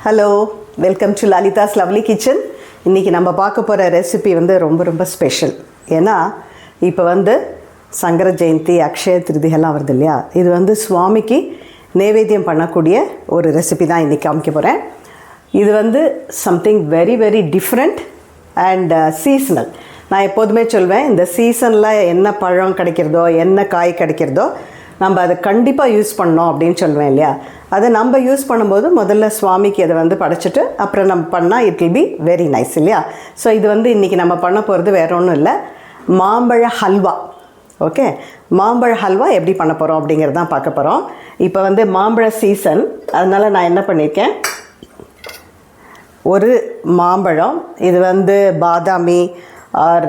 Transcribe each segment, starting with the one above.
Hello welcome to Lalitha's lovely kitchen இன்றைக்கி நம்ம பார்க்க போகிற ரெசிபி வந்து ரொம்ப ரொம்ப ஸ்பெஷல் ஏன்னா இப்போ வந்து சங்கர ஜெயந்தி அக்ஷய திருதிகள்லாம் வருது இல்லையா? இது வந்து சுவாமிக்கு நைவேத்தியம் பண்ணக்கூடிய ஒரு ரெசிபி தான் இன்றைக்கி காமிக்க போகிறேன் இது வந்து something very very different and seasonal நான் எப்போதுமே சொல்வேன் இந்த சீசனில் என்ன பழம் கிடைக்கிறதோ என்ன காய் கிடைக்கிறதோ நம்ம அதை கண்டிப்பாக யூஸ் பண்ணோம் அப்படின்னு சொல்லுவேன் இல்லையா? அதை நம்ம யூஸ் பண்ணும்போது முதல்ல சுவாமிக்கு அதை வந்து படைச்சிட்டு அப்புறம் நம்ம பண்ணால் it will be very nice இல்லையா? ஸோ இது வந்து இன்றைக்கி நம்ம பண்ண போகிறது வேற ஒன்றும் இல்லை. மாம்பழ ஹல்வா. ஓகே மாம்பழ ஹல்வா எப்படி பண்ண போகிறோம் அப்படிங்கிறது தான் பார்க்க போகிறோம் இப்போ வந்து மாம்பழ சீசன் அதனால் நான் என்ன பண்ணியிருக்கேன் ஒரு மாம்பழம் இது வந்து பாதாமி ஆர்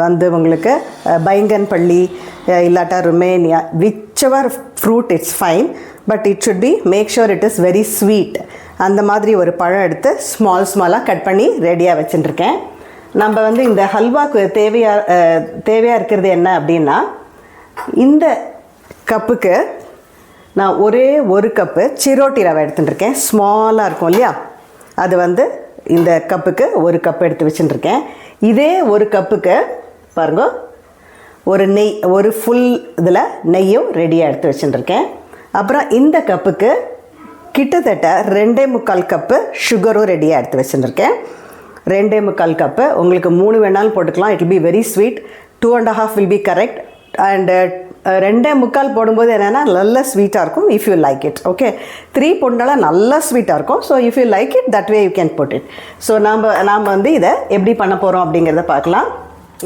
வந்து உங்களுக்கு அஹ், பைங்கன்பள்ளி இல்லாட்டா Rumania which ever fruit it's fine but it should be make sure it is very sweet அந்த மாதிரி ஒரு பழம் எடுத்து ஸ்மால் ஸ்மாலாக கட் பண்ணி ரெடியாக வச்சுட்டுருக்கேன் நம்ம வந்து இந்த ஹல்வாக்கு தேவையாக தேவையாக இருக்கிறது என்ன அப்படின்னா இந்த கப்புக்கு நான் ஒரே ஒரு கப்பு சிரோட்டி ரவை எடுத்துட்டுருக்கேன். ஸ்மாலாக இருக்கும் இல்லையா? அது வந்து இந்த கப்புக்கு ஒரு கப் எடுத்து வச்சுட்டுருக்கேன். இதே ஒரு கப்புக்கு பாருங்க ஒரு நெய் ஒரு ஃபுல் இதில் நெய்யும் ரெடியாக எடுத்து வச்சுட்டுருக்கேன் அப்புறம் இந்த கப்புக்கு கிட்டத்தட்ட ரெண்டே முக்கால் கப்பு சுகரும் ரெடியாக எடுத்து வச்சுருக்கேன் ரெண்டே முக்கால் கப்பு உங்களுக்கு மூணு வேணாலும் போட்டுக்கலாம். It be very sweet two and half will be correct and ரெண்டே முக்கால் போடும்போது என்னென்னா நல்ல ஸ்வீட்டாக இருக்கும் if you like it okay three போட்டாலும் நல்லா ஸ்வீட்டாக இருக்கும். So if you like it that way you can boat it so நாம் நாம் வந்து இதை எப்படி பண்ண போகிறோம் அப்படிங்கிறத பார்க்கலாம்.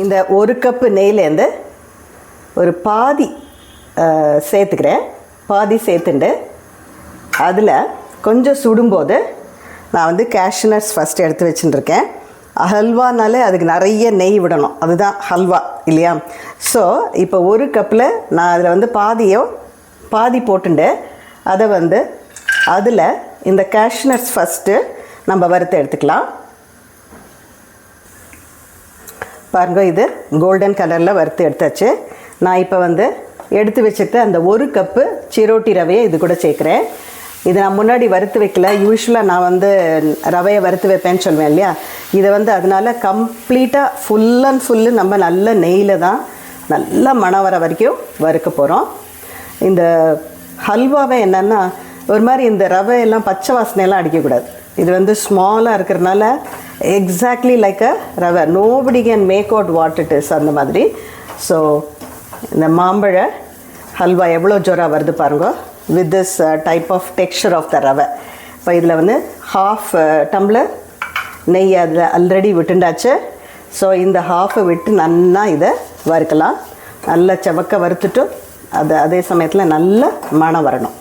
இந்த ஒரு கப்பு நெய்லேருந்து ஒரு பாதி சேர்த்துக்கிறேன். பாதி சேர்த்துண்டு. அதில் கொஞ்சம் சுடும்போது நான் வந்து கேஷ்னட்ஸ் ஃபஸ்ட்டு எடுத்து வச்சுட்டுருக்கேன் ஹல்வானாலே அதுக்கு நிறைய நெய் விடணும். அதுதான் ஹல்வா இல்லையா? ஸோ இப்போ ஒரு கப்பில் நான் அதில் வந்து பாதியோ பாதி போட்டுண்டு. அதை வந்து அதில் இந்த கேஷ்னட்ஸ் ஃபஸ்ட்டு நம்ம வறுத்து எடுத்துக்கலாம். பாருங்க இது கோல்டன் கலரில் வறுத்து எடுத்தாச்சு. நான் இப்போ வந்து எடுத்து வச்சுட்டு அந்த ஒரு கப்பு சிரோட்டி ரவையை இது கூட சேர்க்குறேன். இது நான் முன்னாடி வறுத்து வைக்கல. யூஸ்வலாக நான் வந்து ரவையை வறுத்து வைப்பேன்னு சொல்லுவேன் இல்லையா? இதை வந்து அதனால கம்ப்ளீட்டாக ஃபுல் அண்ட் ஃபுல்லு நம்ம நல்ல நெய்யில் தான் நல்லா மணம் வர வரைக்கும் வறுக்க போகிறோம் இந்த ஹல்வாவே என்னென்னா ஒரு மாதிரி இந்த ரவை எல்லாம் பச்சை வாசனையெல்லாம் அடிக்கக்கூடாது. இது வந்து ஸ்மாலாக இருக்கிறனால எக்ஸாக்ட்லி லைக் அ ரவை. Nobody can make out what it is அந்த மாதிரி. ஸோ இந்த மாம்பழ ஹல்வா எவ்வளோ ஜோராக வருது பாருங்க. With this type of texture of the ரவை. இப்போ இதில் வந்து ஹாஃப் டம்ளர் uh, நெய் அதில் ஆல்ரெடி விட்டுண்டாச்சு. ஸோ இந்த ஹாஃபை விட்டு நல்லா இதை வறுக்கலாம். நல்லா செவக்க வறுத்துட்டு அது அதே சமயத்தில் நல்ல மணம் வரணும்.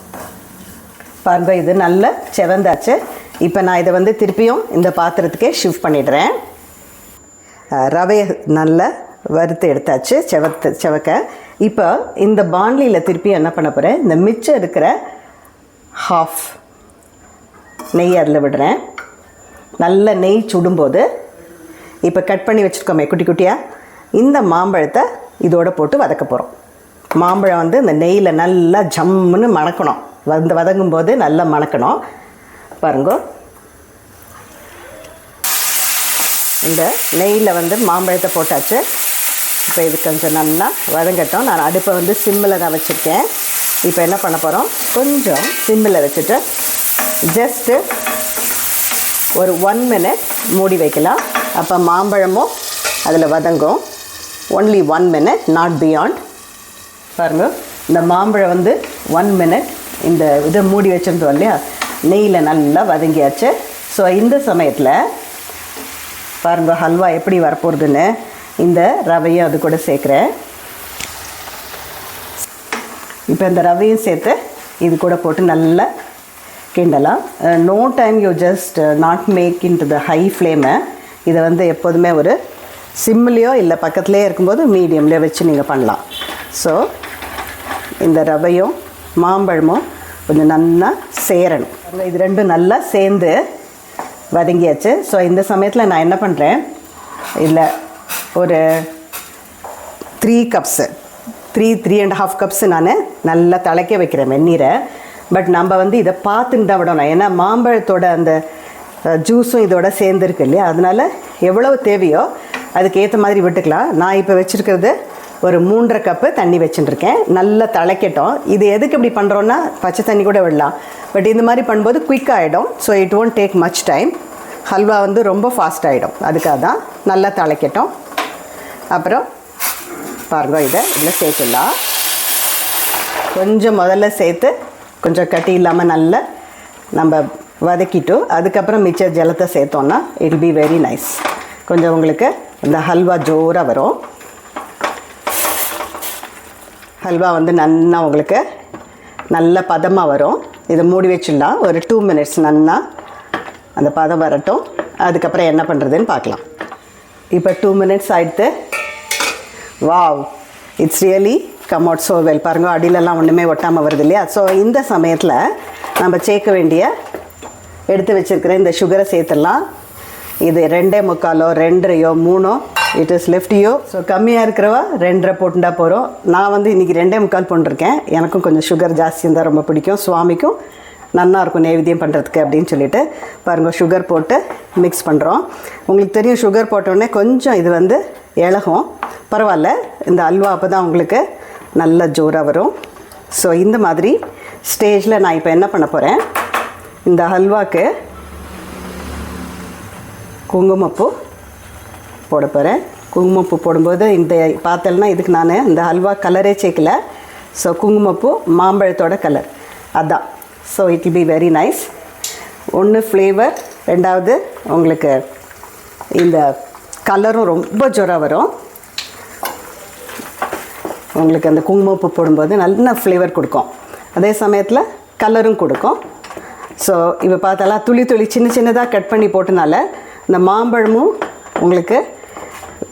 பாருங்க இது நல்ல செவந்தாச்சு. இப்போ நான் இதை வந்து திருப்பியும் இந்த பாத்திரத்துக்கே ஷிஃப்ட் பண்ணிடுறேன். ரவையை நல்லா வறுத்து எடுத்தாச்சு செவத்து செவக்க. இப்போ இந்த பாண்லியில் திருப்பி என்ன பண்ண போகிறேன் இந்த மிச்சம் இருக்கிற ஹாஃப் நெய் அதில் விடுறேன். நல்ல நெய் சுடும்போது இப்போ கட் பண்ணி வச்சுருக்கோமே குட்டி குட்டியாக இந்த மாம்பழத்தை இதோட போட்டு வதக்க போகிறோம் மாம்பழம் வந்து இந்த நெய்யில் நல்லா ஜம்முன்னு மணக்கணும். வந்து வதங்கும் போது நல்லா மணக்கணும். பாருங்க. இந்த நெய்யில் வந்து மாம்பழத்தை போட்டாச்சு. இப்போ இது கொஞ்சம் நல்லா வதங்கட்டும். நான் அடுப்பை வந்து சிம்மில் தான் வச்சுருக்கேன். இப்போ என்ன பண்ண போகிறோம் கொஞ்சம் சிம்மில் வச்சுட்டு ஜஸ்ட்டு ஒரு ஒன் மினிட் மூடி வைக்கலாம். அப்போ மாம்பழமும் அதில் வதங்கும். Only one minute not beyond பாருங்க இந்த மாம்பழம் வந்து ஒன் மினிட் இந்த இதை மூடி வச்சுருந்தோம் இல்லையா? நெய்யில் நல்லா வதங்கியாச்சு. ஸோ இந்த சமயத்தில் பாருங்க ஹல்வா எப்படி வரப்போகுதுன்னு இந்த ரவையும் அது கூட சேர்க்குறேன். இப்போ இந்த ரவையும் சேர்த்து இது கூட போட்டு நல்லா கிண்டலாம். No time you just not make in to the high ஃப்ளேமை இதை வந்து எப்போதுமே ஒரு சிம்லேயோ இல்லை பக்கத்துலேயே இருக்கும்போது மீடியம்லேயோ வச்சு நீங்கள் பண்ணலாம். ஸோ இந்த ரவையும் மாம்பழமும் கொஞ்சம் நல்லா சேரணும். இது ரெண்டும் நல்லா சேர்ந்து வதங்கியாச்சு. ஸோ இந்த சமயத்தில் நான் என்ன பண்ணுறேன் இல்லை ஒரு three cups three three and half cups நான் நல்லா தலைக்க வைக்கிறேன் வெந்நீரை. பட் நம்ம வந்து இதை பார்த்துட்டு தான் விடணும். ஏன்னா மாம்பழத்தோட அந்த ஜூஸும் இதோட சேர்ந்துருக்கு இல்லையா? அதனால எவ்வளவு தேவையோ அதுக்கு ஏற்ற மாதிரி விட்டுக்கலாம். நான் இப்போ வச்சுருக்கிறது ஒரு மூன்றரை கப்பு தண்ணி வச்சுட்டுருக்கேன் நல்லா தலைக்கட்டும். இது எதுக்கு இப்படி பண்ணுறோன்னா பச்சை தண்ணி கூட விடலாம். பட் இந்த மாதிரி பண்ணும்போது குயிக் ஆகிடும் so it won't take much time halwa வந்து ரொம்ப ஃபாஸ்ட் ஆகிடும் அதுக்காக தான் நல்லா தலைக்கட்டும். அப்புறம் பாருங்க இதை இதில் சேர்த்துடலாம். கொஞ்சம் முதல்ல சேர்த்து கொஞ்சம் கட்டி இல்லாமல் நல்லா நம்ம வதக்கிட்டு அதுக்கப்புறம் மிச்ச ஜலத்தை சேர்த்தோன்னா இட் பி வெரி நைஸ் கொஞ்சம் உங்களுக்கு இந்த ஹல்வா ஜோராக வரும். ஹல்வா வந்து நன்னா உங்களுக்கு நல்ல பதமாக வரும். இதை மூடி வச்சிடலாம். ஒரு டூ மினிட்ஸ் நன்னா அந்த பதம் வரட்டும். அதுக்கப்புறம் என்ன பண்ணுறதுன்னு பார்க்கலாம். இப்போ டூ மினிட்ஸ் ஆகிட்டு wow it's really come out so well பாருங்க அடியிலலாம் ஒன்றுமே ஒட்டாமல் வருது இல்லையா ஸோ இந்த சமயத்தில் நம்ம சேர்க்க வேண்டிய எடுத்து வச்சுருக்கிற இந்த சுகரை சேர்த்துடலாம். இது ரெண்டே முக்காலோ ரெண்டரையோ மூணோ இட் இஸ் லெஃப்டியோ ஸோ கம்மியாக இருக்கிறவா ரெண்டரை போட்டுண்டா போகிறோம் நான் வந்து இன்றைக்கி ரெண்டே முக்கால் போட்டிருக்கேன். எனக்கும் கொஞ்சம் சுகர் ஜாஸ்தி இருந்தால் ரொம்ப பிடிக்கும். சுவாமிக்கும் நல்லா இருக்கும் நெய்வேத்தியம் பண்ணுறதுக்கு அப்படின்னு சொல்லிட்டு பாருங்கள் சுகர் போட்டு மிக்ஸ் பண்ணுறோம் உங்களுக்கு தெரியும் சுகர் போட்டோடனே கொஞ்சம் இது வந்து இலகும். பரவாயில்ல. இந்த அல்வா அப்போ தான் உங்களுக்கு நல்ல ஜோராக வரும். ஸோ இந்த மாதிரி ஸ்டேஜில் நான் இப்போ என்ன பண்ண போகிறேன் இந்த ஹல்வாக்கு குங்குமப்பூ போட போகிறேன் குங்குமப்பூ போடும்போது இந்த பார்த்தேன்னா இதுக்கு நான் இந்த ஹல்வா கலரே சேர்க்கல. ஸோ குங்குமப்பூ மாம்பழத்தோட கலர் அதான். So it be very nice ஒன்று ஃப்ளேவர் ரெண்டாவது உங்களுக்கு இந்த கலரும் ரொம்ப ஜோராக வரும். உங்களுக்கு அந்த குங்குமப்பூ போடும்போது நல்ல ஃப்ளேவர் கொடுக்கும். அதே சமயத்தில் கலரும் கொடுக்கும். ஸோ இப்போ பார்த்தாலாம் துளி துளி சின்ன சின்னதாக கட் பண்ணி போட்டனால இந்த மாம்பழமும் உங்களுக்கு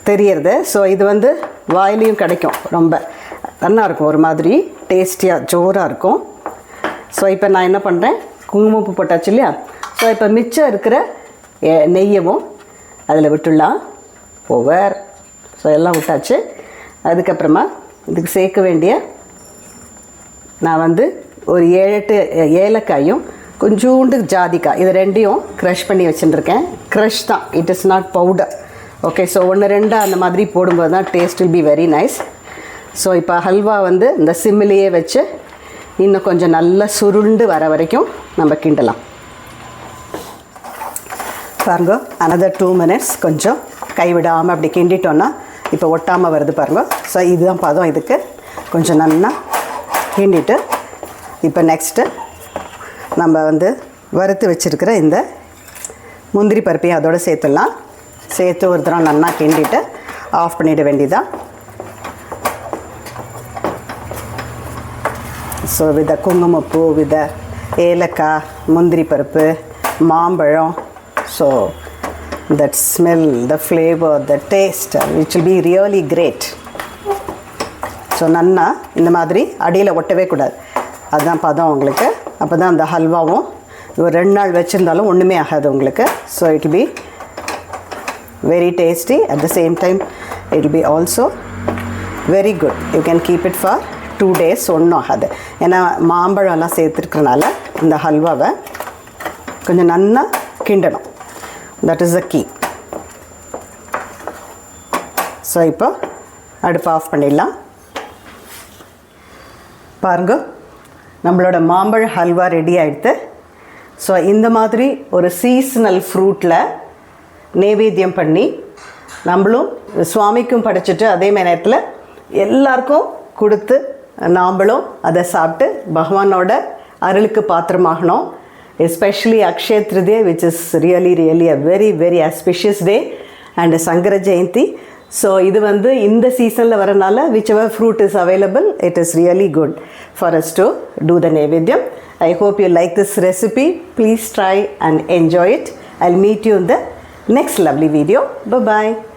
தெரியறது. ஸோ இது வந்து வாயிலையும் கிடைக்கும். ரொம்ப நல்லா இருக்கும். ஒரு மாதிரி டேஸ்டியாக ஜோராக இருக்கும். ஸோ இப்போ நான் என்ன பண்ணுறேன் குங்குமப்பூ போட்டாச்சு இல்லையா? ஸோ இப்போ மிச்சம் இருக்கிற எ- நெய்யவும் அதில் விட்டுடலாம். ஓவர் ஸோ எல்லாம் விட்டாச்சு. அதுக்கப்புறமா இதுக்கு சேர்க்க வேண்டிய நான் வந்து ஒரு ஏழு எட்டு ஏலக்காயும் கொஞ்சோண்டு ஜாதிக்காய். இது ரெண்டையும் க்ரஷ் பண்ணி வச்சுட்டுருக்கேன் க்ரஷ் தான். It is not powder okay so ஒன்று ரெண்டு அந்த மாதிரி போடும்போது தான் taste will be very nice so இப்போ ஹல்வா வந்து இந்த சிம்மிலேயே வச்சு இன்னும் கொஞ்சம் நல்லா சுருண்டு வர வரைக்கும் நம்ம கிண்டலாம். பாருங்க அனதர் டூ மினிட்ஸ் கொஞ்சம் கைவிடாமல் அப்படி கிண்டிட்டோன்னா இப்போ ஒட்டாமல் வருது பாருங்கள் ஸோ இதுதான் பதம் இதுக்கு. கொஞ்சம் நல்லா கிண்டிட்டு இப்போ நெக்ஸ்ட்டு நம்ம வந்து வறுத்து வச்சுருக்கிற இந்த முந்திரி பருப்பையும் அதோட சேர்த்துடலாம். சேர்த்து ஒரு தரம் நல்லா கிண்டிட்டு ஆஃப் பண்ணிட வேண்டியதான் ஸோ வித குங்குமப்பூ வித ஏலக்காய் முந்திரி பருப்பு மாம்பழம். So that smell the flavour the taste which will be really great so நன்னா இந்த மாதிரி அடியில் ஒட்டவே கூடாது. அதுதான் பதம் உங்களுக்கு. அப்போ தான் அந்த ஹல்வாவும் ஒரு ரெண்டு நாள் வச்சுருந்தாலும் ஒன்றுமே ஆகாது உங்களுக்கு. So it be very tasty at the same time it be also very good you can keep it for two days ஒன்றும் ஆகாது. ஏன்னா மாம்பழம்லாம் சேர்த்துருக்கறனால இந்த ஹல்வாவை கொஞ்சம் நன்னா கிண்டணும். That is the key so இப்போ அடுப்பு ஆஃப் பண்ணிடலாம். பாருங்க நம்மளோட மாம்பழ ஹல்வா ரெடி ஆகிடுது ஸோ இந்த மாதிரி ஒரு சீசனல் ஃப்ரூட்டில் நைவேத்தியம் பண்ணி நம்மளும் சுவாமிக்கும் படைச்சிட்டு அதே நேரத்தில் எல்லாருக்கும் கொடுத்து நாம்பளும் அதை சாப்பிட்டு பகவானோட அருளுக்கு பாத்திரமாகணும். Especially Akshaya Tritiya which is really really a very very auspicious day and Shankara Jayanti so இது வந்து இந்த சீசனில் வரனால whichever fruit is available it is really good for us to do the naivedyam I hope you like this recipe please try and enjoy it I meet you in the next lovely video. Bye bye.